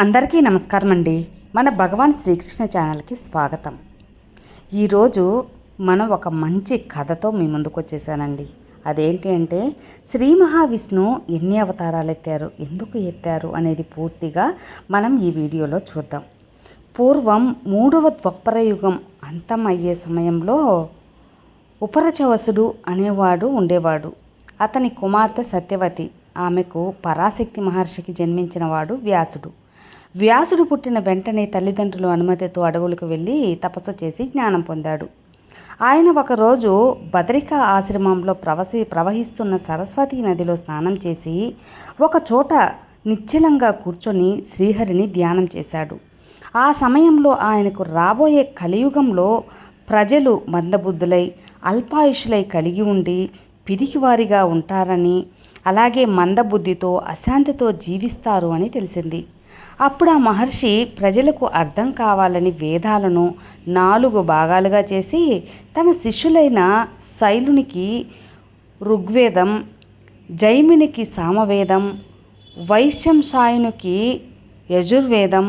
అందరికీ నమస్కారం అండి మన భగవాన్ శ్రీకృష్ణ ఛానల్కి స్వాగతం. ఈరోజు మనం ఒక మంచి కథతో మీ ముందుకు వచ్చేసానండి అదేంటి అంటే శ్రీ మహావిష్ణు ఎన్ని అవతారాలు ఎత్తారు ఎందుకు ఎత్తారు అనేది పూర్తిగా మనం ఈ వీడియోలో చూద్దాం. పూర్వం మూడవ ద్వాపర యుగం అంతం అయ్యే సమయంలో ఉపరచవసుడు అనేవాడు ఉండేవాడు. అతని కుమార్తె సత్యవతి ఆమెకు పరాశక్తి మహర్షికి జన్మించినవాడు వ్యాసుడు. వ్యాసుడు పుట్టిన వెంటనే తల్లిదండ్రులు అనుమతితో అడవులకు వెళ్ళి తపస్సు చేసి జ్ఞానం పొందాడు. ఆయన ఒకరోజు బదరికా ఆశ్రమంలో ప్రవసి ప్రవహిస్తున్న సరస్వతీ నదిలో స్నానం చేసి ఒక చోట నిశ్చలంగా కూర్చొని శ్రీహరిని ధ్యానం చేశాడు. ఆ సమయంలో ఆయనకు రాబోయే కలియుగంలో ప్రజలు మందబుద్ధులై అల్పాయుషులై కలిగి ఉండి పిరికివారిగా ఉంటారని అలాగే మందబుద్ధితో అశాంతితో జీవిస్తారు అని తెలిసింది. అప్పుడు ఆ మహర్షి ప్రజలకు అర్థం కావాలని వేదాలను నాలుగు భాగాలుగా చేసి తన శిష్యులైన శైలునికి ఋగ్వేదం జైమినికి సామవేదం వైశ్యంసాయునికి యజుర్వేదం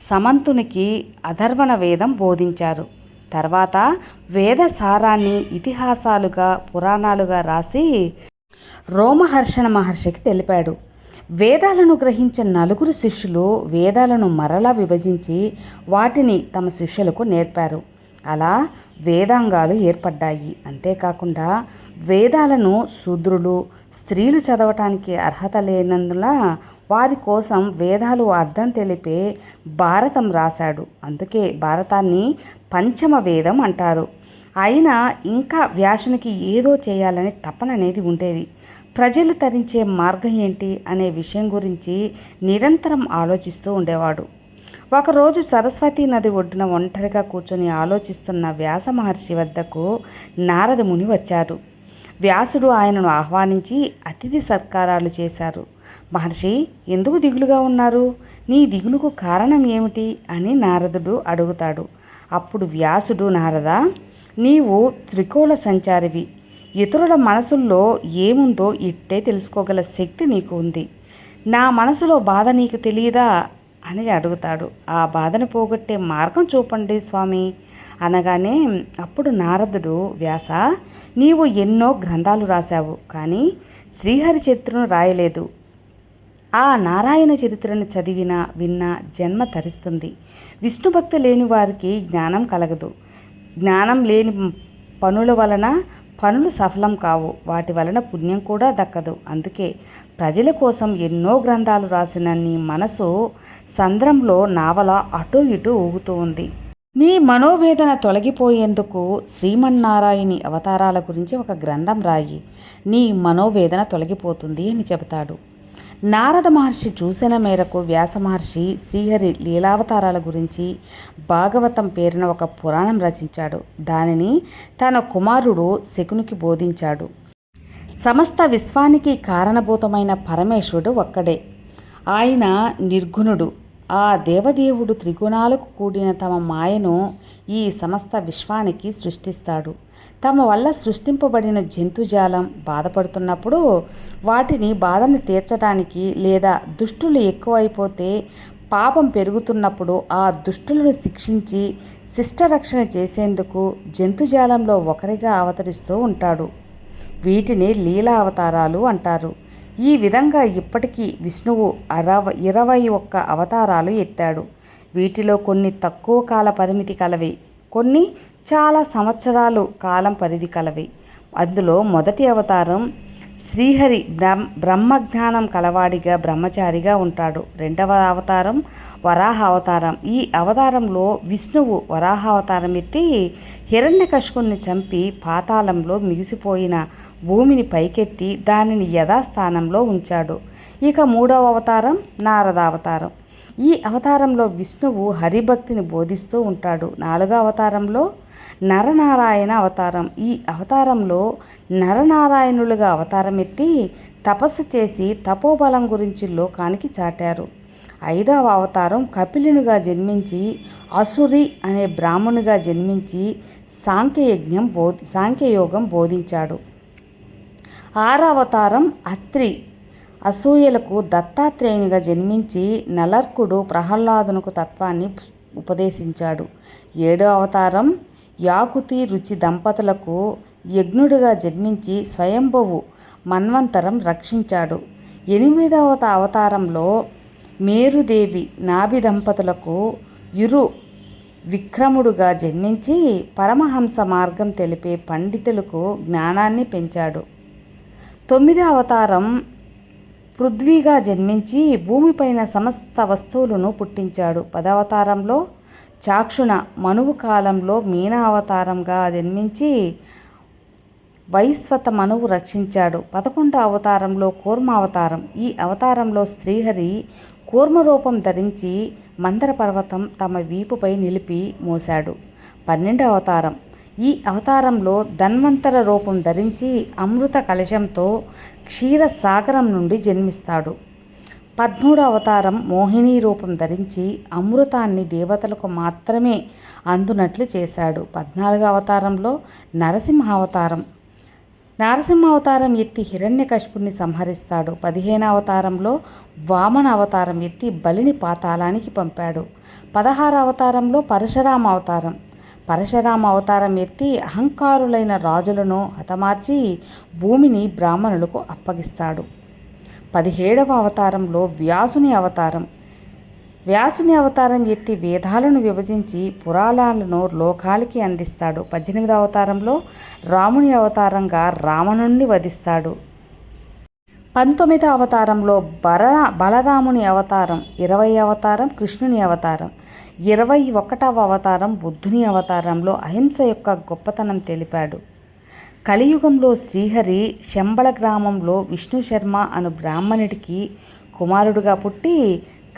సమంతునికి అధర్వణ వేదం బోధించారు. తర్వాత వేద సారాన్ని ఇతిహాసాలుగా పురాణాలుగా రాసి రోమహర్షణ మహర్షికి తెలిపాడు. వేదాలను గ్రహించిన నలుగురు శిష్యులు వేదాలను మరలా విభజించి వాటిని తమ శిష్యులకు నేర్పారు. అలా వేదాంగాలు ఏర్పడ్డాయి. అంతేకాకుండా వేదాలను శూద్రులు స్త్రీలు చదవటానికి అర్హత లేనందున వారి కోసం వేదాలు అర్థం తెలిపే భారతం రాశాడు. అందుకే భారతాన్ని పంచమ వేదం అంటారు. అయినా ఇంకా వ్యాసునికి ఏదో చేయాలని తపన అనేది ఉండేది. ప్రజలు తరించే మార్గం ఏంటి అనే విషయం గురించి నిరంతరం ఆలోచిస్తూ ఉండేవాడు. ఒకరోజు సరస్వతీ నది ఒడ్డున ఒంటరిగా కూర్చొని ఆలోచిస్తున్న వ్యాస మహర్షి వద్దకు నారద ముని వచ్చారు వ్యాసుడు ఆయనను ఆహ్వానించి అతిథి సత్కారాలు చేశారు. మహర్షి ఎందుకు దిగులుగా ఉన్నారు? నీ దిగులుకు కారణం ఏమిటి? అని నారదుడు అడుగుతాడు. అప్పుడు వ్యాసుడు నారద నీవు త్రికోణ సంచారివి. ఇతరుల మనసుల్లో ఏముందో ఇట్టే తెలుసుకోగల శక్తి నీకు ఉంది నా మనసులో బాధ నీకు తెలియదా అని అడుగుతాడు. ఆ బాధను పోగొట్టే మార్గం చూపండి స్వామి. అనగానే అప్పుడు నారదుడు వ్యాస నీవు ఎన్నో గ్రంథాలు రాశావు కానీ శ్రీహరి చరిత్రను రాయలేదు. ఆ నారాయణ చరిత్రను చదివిన విన్న జన్మ తరిస్తుంది. విష్ణు భక్తి లేని వారికి జ్ఞానం కలగదు. జ్ఞానం లేని పనుల వలన పనులు సఫలం కావు. వాటి వలన పుణ్యం కూడా దక్కదు. అందుకే ప్రజల కోసం ఎన్నో గ్రంథాలు రాసిన నీ మనసు సంద్రంలో నావల అటూ ఇటూ ఊగుతూ ఉంది. నీ మనోవేదన తొలగిపోయేందుకు శ్రీమన్నారాయణి అవతారాల గురించి ఒక గ్రంథం రాయి. నీ మనోవేదన తొలగిపోతుంది అని చెబుతాడు. నారద మహర్షి చూసిన మేరకు వ్యాస మహర్షి శ్రీహరి లీలావతారాల గురించి భాగవతం పేరున ఒక పురాణం రచించాడు. దానిని తన కుమారుడు శకునికి బోధించాడు. సమస్త విశ్వానికి కారణభూతమైన పరమేశ్వరుడు ఒక్కడే. ఆయన నిర్గుణుడు. ఆ దేవదేవుడు త్రిగుణాలకు కూడిన తమ మాయను ఈ సమస్త విశ్వానికి సృష్టిస్తాడు. తమ వల్ల సృష్టింపబడిన జంతుజాలం బాధపడుతున్నప్పుడు వాటిని బాధను తీర్చడానికి లేదా దుష్టులు ఎక్కువైపోతే పాపం పెరుగుతున్నప్పుడు ఆ దుష్టులను శిక్షించి శిష్టరక్షణ చేసేందుకు జంతుజాలంలో ఒకరిగా అవతరిస్తూ ఉంటాడు. వీటిని లీలా అవతారాలు అంటారు. ఈ విధంగా ఇప్పటికీ విష్ణువు అరవ ఇరవై ఒక్క అవతారాలు ఎత్తాడు. వీటిలో కొన్ని తక్కువ కాల పరిమితి కలవి కొన్ని చాలా సంవత్సరాలు కాలం పరిధి కలవి. అందులో మొదటి అవతారం శ్రీహరి బ్రహ్మ బ్రహ్మజ్ఞానం కలవాడిగా బ్రహ్మచారిగా ఉంటాడు. రెండవ అవతారం వరాహ అవతారం ఈ అవతారంలో విష్ణువు వరాహ అవతారం ఎత్తి హిరణ్యకశుకుని చంపి పాతాళంలో మిగిసిపోయిన భూమిని పైకెత్తి దానిని యథాస్థానంలో ఉంచాడు. ఇక మూడవ అవతారం నారద అవతారం ఈ అవతారంలో విష్ణువు హరిభక్తిని బోధిస్తూ ఉంటాడు. నాలుగవ అవతారంలో నరనారాయణ అవతారం. ఈ అవతారంలో నరనారాయణులుగా అవతారం ఎత్తి తపస్సు చేసి తపోబలం గురించి లోకానికి చాటారు. ఐదవ అవతారం కపిలునిగా జన్మించి అసురి అనే బ్రాహ్మణుగా జన్మించి సాంఖ్యయజ్ఞం బో సాంఖ్యయోగం బోధించాడు. ఆరవతారం అవతారం అత్రి. అసూయలకు దత్తాత్రేయునిగా జన్మించి నలర్కుడు ప్రహ్లాదునకు తత్వాన్ని ఉపదేశించాడు. ఏడో అవతారం యాకుతి రుచి దంపతులకు యజ్ఞుడిగా జన్మించి స్వయంభువు మన్వంతరం రక్షించాడు. ఎనిమిదవ అవతారంలో మేరుదేవి నాభి దంపతులకు ఇరు విక్రముడుగా జన్మించి పరమహంస మార్గం తెలిపే పండితులకు జ్ఞానాన్ని పెంచాడు. తొమ్మిదో అవతారం పృథ్వీగా జన్మించి భూమిపైన సమస్త వస్తువులను పుట్టించాడు. పదవతారంలో చాక్షుణ మనువు కాలంలో మీన అవతారంగా జన్మించి వైశ్వత మనువు రక్షించాడు పదకొండో అవతారంలో కూర్మ అవతారం ఈ అవతారంలో శ్రీహరి కూర్మ రూపం ధరించి మందర పర్వతం తమ వీపుపై నిలిపి మోశాడు. పన్నెండో అవతారం. ఈ అవతారంలో ధన్వంతర రూపం ధరించి అమృత కలశంతో క్షీరసాగరం నుండి జన్మిస్తాడు. పద్మూడు అవతారం. మోహిని రూపం ధరించి అమృతాన్ని దేవతలకు మాత్రమే అందునట్లు చేశాడు. పద్నాలుగు అవతారంలో నరసింహ అవతారం నారసింహ అవతారం ఎత్తి హిరణ్యకశిపుణ్ణి సంహరిస్తాడు. పదిహేను అవతారంలో వామన అవతారం ఎత్తి బలిని పాతాళానికి పంపాడు. పదహారు అవతారంలో పరశురామ అవతారం. పరశురామ అవతారం ఎత్తి అహంకారులైన రాజులను హతమార్చి భూమిని బ్రాహ్మణులకు అప్పగిస్తాడు. పదిహేడవ అవతారంలో వ్యాసుని అవతారం. వ్యాసుని అవతారం ఎత్తి వేదాలను విభజించి పురాణాలను లోకాలకి అందిస్తాడు. పద్దెనిమిదవ అవతారంలో రాముని అవతారంగా రావణుణ్ణి వధిస్తాడు. పంతొమ్మిదవ అవతారంలో బర బలరాముని అవతారం ఇరవై అవతారం కృష్ణుని అవతారం ఇరవై ఒకటవ అవతారం బుద్ధుని అవతారంలో అహింస యొక్క గొప్పతనం తెలిపాడు. కలియుగంలో శ్రీహరి శంబళ గ్రామంలో విష్ణు శర్మ అను బ్రాహ్మణుడికి కుమారుడుగా పుట్టి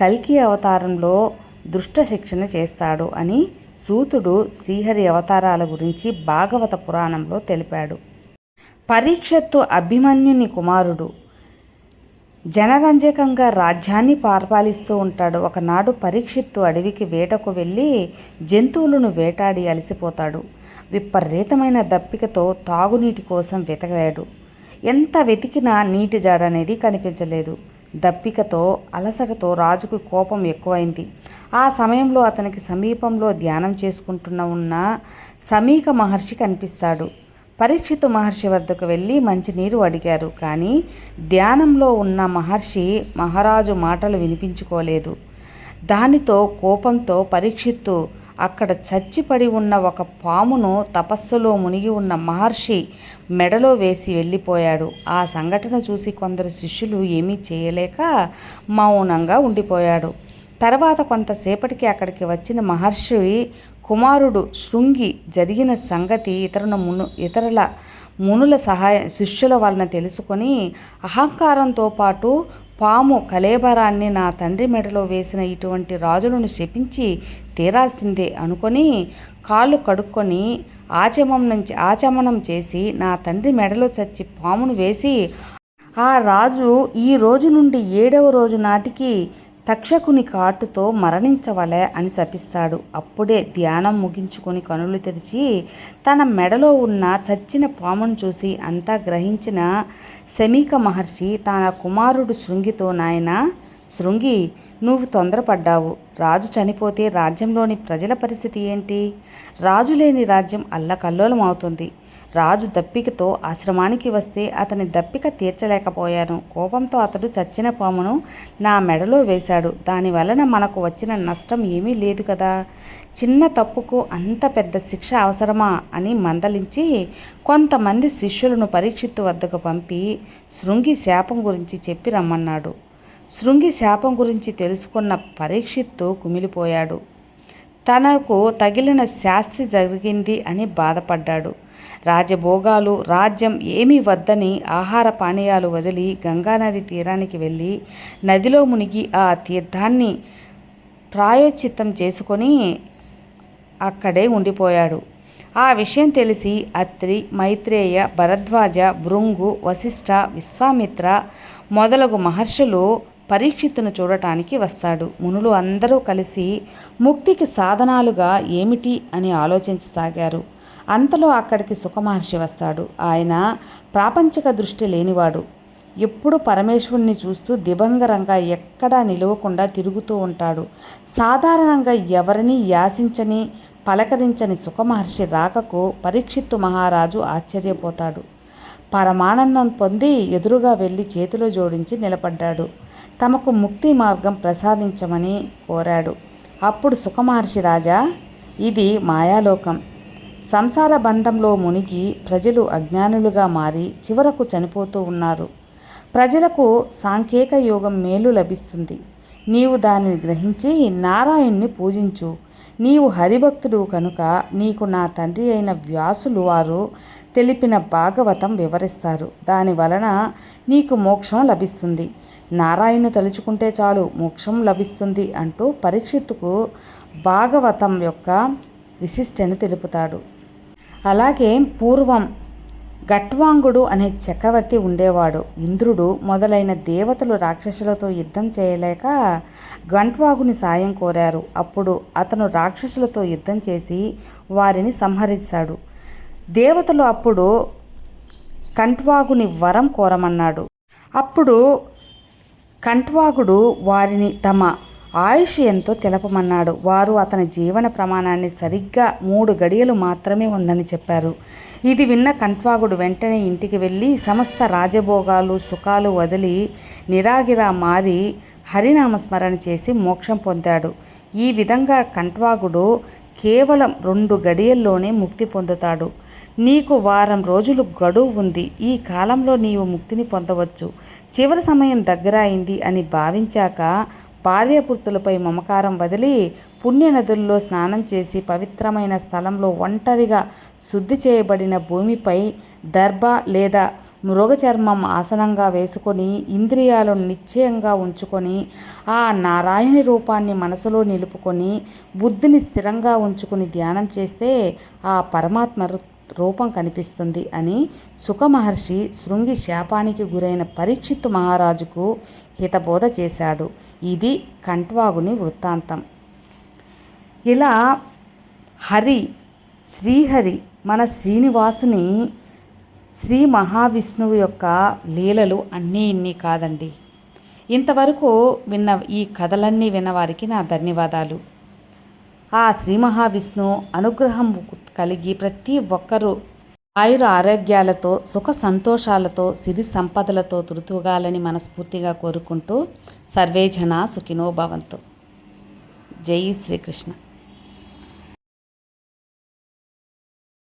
కల్కి అవతారంలో దుష్ట శిక్షణ చేస్తాడు అని సూతుడు శ్రీహరి అవతారాల గురించి భాగవత పురాణంలో తెలిపాడు. పరీక్షత్తు అభిమన్యుని కుమారుడు. జనరంజకంగా రాజ్యాన్ని పరిపాలిస్తూ ఉంటాడు. ఒకనాడు పరీక్షిత్తు అడవికి వేటకు వెళ్ళి జంతువులను వేటాడి అలసిపోతాడు. విపరీతమైన దప్పికతో తాగునీటి కోసం వెతకాడు. ఎంత వెతికినా నీటి జాడ అనేది కనిపించలేదు. దప్పికతో అలసటతో రాజుకు కోపం ఎక్కువైంది. ఆ సమయంలో అతనికి సమీపంలో ధ్యానం చేసుకుంటున్న ఉన్న సమీక మహర్షి కనిపిస్తాడు. పరీక్షితు మహర్షి వద్దకు వెళ్ళి మంచినీరు అడిగారు. కానీ ధ్యానంలో ఉన్న మహర్షి మహారాజు మాటలు వినిపించుకోలేదు. దానితో కోపంతో పరీక్షిత్తు అక్కడ చచ్చిపడి ఉన్న ఒక పామును తపస్సులో మునిగి ఉన్న మహర్షి మెడలో వేసి వెళ్ళిపోయాడు. ఆ సంఘటన చూసి కొందరు శిష్యులు ఏమీ చేయలేక మౌనంగా ఉండిపోయాడు. తర్వాత కొంతసేపటికి అక్కడికి వచ్చిన మహర్షి కుమారుడు శృంగి జరిగిన సంగతి ఇతరుల మును ఇతరుల మునుల సహాయ శిష్యుల వలన తెలుసుకొని అహంకారంతో పాటు పాము కలేబరాన్ని నా తండ్రి మెడలో వేసిన ఇటువంటి రాజులను శపించి తీరాల్సిందే అనుకొని కాళ్ళు కడుక్కొని ఆచమం నుంచి ఆచమనం చేసి నా తండ్రి మెడలో చచ్చి పామును వేసి ఆ రాజు ఈ రోజు నుండి ఏడవ రోజు నాటికి తక్షకుని కాటుతో మరణించవలే అని శపిస్తాడు. అప్పుడే ధ్యానం ముగించుకొని కనులు తెరిచి తన మెడలో ఉన్న చచ్చిన పామును చూసి అంతా గ్రహించిన శమీక మహర్షి తన కుమారుడు శృంగితో నాయన శృంగి నువ్వు తొందరపడ్డావు. రాజు చనిపోతే రాజ్యంలోని ప్రజల పరిస్థితి ఏంటి? రాజు లేని రాజ్యం అల్లకల్లోలం అవుతుంది రాజు దప్పికతో ఆశ్రమానికి వస్తే అతని దప్పిక తీర్చలేకపోయాను. కోపంతో అతడు చచ్చిన పామును నా మెడలో వేశాడు. దాని వలన మనకు వచ్చిన నష్టం ఏమీ లేదు కదా. చిన్న తప్పుకు అంత పెద్ద శిక్ష అవసరమా అని మందలించి కొంతమంది శిష్యులను పరీక్షిత్తు వద్దకు పంపి శృంగి శాపం గురించి చెప్పి రమ్మన్నాడు. శృంగి శాపం గురించి తెలుసుకున్న పరీక్షిత్తు కుమిలిపోయాడు. తనకు తగిలిన శాస్తి జరిగింది అని బాధపడ్డాడు. రాజభోగాలు రాజ్యం ఏమీ వద్దని ఆహార పానీయాలు వదిలి గంగానది తీరానికి వెళ్ళి నదిలో మునిగి ఆ తీర్థాన్ని ప్రాయోచిత్తం చేసుకొని అక్కడే ఉండిపోయాడు. ఆ విషయం తెలిసి అత్రి మైత్రేయ భరద్వాజ భృంగు వశిష్ఠ విశ్వామిత్ర మొదలగు మహర్షులు పరీక్షిత్తును చూడటానికి వస్తాడు. మునులు అందరూ కలిసి ముక్తికి సాధనాలుగా ఏమిటి అని ఆలోచించసాగారు. అంతలో అక్కడికి సుఖమహర్షి వస్తాడు. ఆయన ప్రాపంచిక దృష్టి లేనివాడు. ఎప్పుడు పరమేశ్వరుణ్ణి చూస్తూ దివంగరంగా ఎక్కడా నిలవకుండా తిరుగుతూ ఉంటాడు. సాధారణంగా ఎవరిని యాసించని పలకరించని సుఖమహర్షి రాకకు పరీక్షిత్తు మహారాజు ఆశ్చర్యపోతాడు. పరమానందం పొంది ఎదురుగా వెళ్ళి చేతులు జోడించి నిలబడ్డాడు. తమకు ముక్తి మార్గం ప్రసాదించమని కోరాడు. అప్పుడు సుఖమహర్షి రాజా ఇది మాయాలోకం. సంసార బంధంలో మునిగి ప్రజలు అజ్ఞానులుగా మారి చివరకు చనిపోతూ ఉన్నారు. ప్రజలకు సాంకేక యోగం మేలు లభిస్తుంది. నీవు దానిని గ్రహించి నారాయణ్ణి పూజించు. నీవు హరిభక్తుడు కనుక నీకు నా తండ్రి అయిన వ్యాసులు వారు తెలిపిన భాగవతం వివరిస్తారు. దాని వలన నీకు మోక్షం లభిస్తుంది. నారాయణు తలుచుకుంటే చాలు మోక్షం లభిస్తుంది అంటూ పరీక్షిత్తుకు భాగవతం యొక్క విశిష్టను తెలుపుతాడు. అలాగే పూర్వం గట్వాంగుడు అనే చక్రవర్తి ఉండేవాడు. ఇంద్రుడు మొదలైన దేవతలు రాక్షసులతో యుద్ధం చేయలేక గంట్వాగుని సాయం కోరారు. అప్పుడు అతను రాక్షసులతో యుద్ధం చేసి వారిని సంహరిస్తాడు. దేవతలు అప్పుడు కంట్వాగుని వరం కోరమన్నాడు. అప్పుడు కంట్వాగుడు వారిని తమ ఆయుష్ ఎంతో తెలపమన్నాడు. వారు అతని జీవన ప్రమాణాన్ని సరిగ్గా మూడు గడియలు మాత్రమే ఉందని చెప్పారు. ఇది విన్న కంట్వాగుడు వెంటనే ఇంటికి వెళ్ళి సమస్త రాజభోగాలు సుఖాలు వదిలి నిరాగిరా మారి హరినామస్మరణ చేసి మోక్షం పొందాడు. ఈ విధంగా కంట్వాగుడు కేవలం రెండు గడియల్లోనే ముక్తి పొందుతాడు. నీకు వారం రోజులు గడువు ఉంది. ఈ కాలంలో నీవు ముక్తిని పొందవచ్చు. చివరి సమయం దగ్గర అయింది అని భావించాక భార్యాపుత్రులపై మమకారం వదిలి పుణ్యనదుల్లో స్నానం చేసి పవిత్రమైన స్థలంలో ఒంటరిగా శుద్ధి చేయబడిన భూమిపై దర్భ లేదా మృగచర్మం ఆసనంగా వేసుకొని ఇంద్రియాలను నిశ్చయంగా ఉంచుకొని ఆ నారాయణ రూపాన్ని మనసులో నిలుపుకొని బుద్ధిని స్థిరంగా ఉంచుకొని ధ్యానం చేస్తే ఆ పరమాత్మ రూపం కనిపిస్తుంది అని సుఖమహర్షి శృంగి శాపానికి గురైన పరీక్షిత్తు మహారాజుకు హితబోధ చేశాడు. ఇది కంట్వాగుని వృత్తాంతం. ఇలా హరి శ్రీహరి మన శ్రీనివాసుని శ్రీ మహావిష్ణువు యొక్క లీలలు అన్నీ ఇన్ని కాదండి. ఇంతవరకు విన్న ఈ కథలన్నీ విన్నవారికి నా ధన్యవాదాలు. ఆ శ్రీ మహావిష్ణు అనుగ్రహం కలిగి ప్రతి ఒక్కరూ ఆయుర ఆరోగ్యాలతో సుఖ సంతోషాలతో సిరి సంపదలతో తురుతుగాలని మనస్ఫూర్తిగా కోరుకుంటూ సర్వే జన సుఖినో భవంతు. జై శ్రీకృష్ణ.